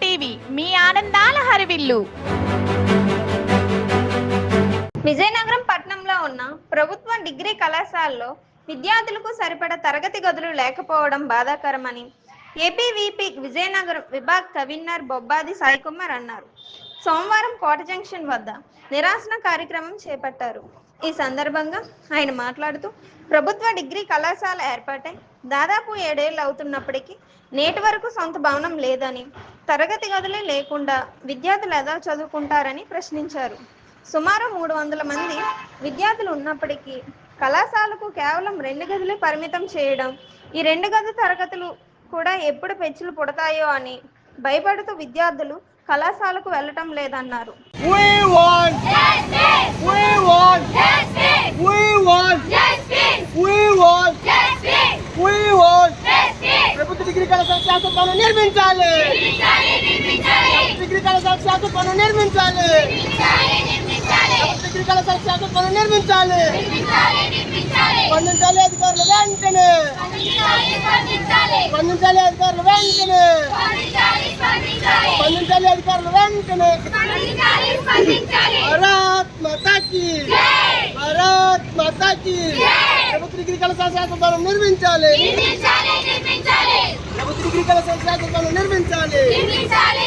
TV మీ ఆనందాల హరివిల్లు. విజయనగరం పట్టణంలో ఉన్న ప్రభుత్వ డిగ్రీ కళాశాలలో విద్యార్థులకు సరిపడ తరగతి గదులు లేకపోవడం బాధాకరమని ఏపీవీపీ విజయనగరం విభాగ్ కవిన్నర్ బొబ్బాది సాయికుమార్ అన్నారు. సోమవారం కోట జంక్షన్ వద్ద నిరాశన కార్యక్రమం చేపట్టారు. ఈ సందర్భంగా ఆయన మాట్లాడుతూ ప్రభుత్వ డిగ్రీ కళాశాల ఏర్పాటై దాదాపు ఏడేళ్ళు అవుతున్నప్పటికీ నేటి వరకు సొంత భవనం లేదని తరగతి గదులే లేకుండా విద్యార్థులు ఎలా చదువుకుంటారని ప్రశ్నించారు. సుమారు మూడు వందల మంది విద్యార్థులు ఉన్నప్పటికీ కళాశాలకు కేవలం రెండు గదులే పరిమితం చేయడం ఈ రెండు గది తరగతులు కూడా ఎప్పుడు పెచ్చులు పుడతాయో అని భయపడుతూ విద్యార్థులు కళాశాలకు వెళ్ళటం లేదన్నారు. పనులు నిర్మించాలి. డిగ్రీ కళాశాల పనులు నిర్మించాలి. డిగ్రీ కళాశాల పనులు నిర్మించాలి. స్పందించాలి అధికారులు వెంటనే. స్పందించాలి అధికారులు వెంటనే. స్పందించాలి అధికారులు వెంటనే. భారత్ మాతాకి భారత్ మాతాకి ప్రభుత్వ డిగ్రీ కళాశాల నిర్మించాలి! ఎన్నికల డిగ్రీ నిర్మించాలి.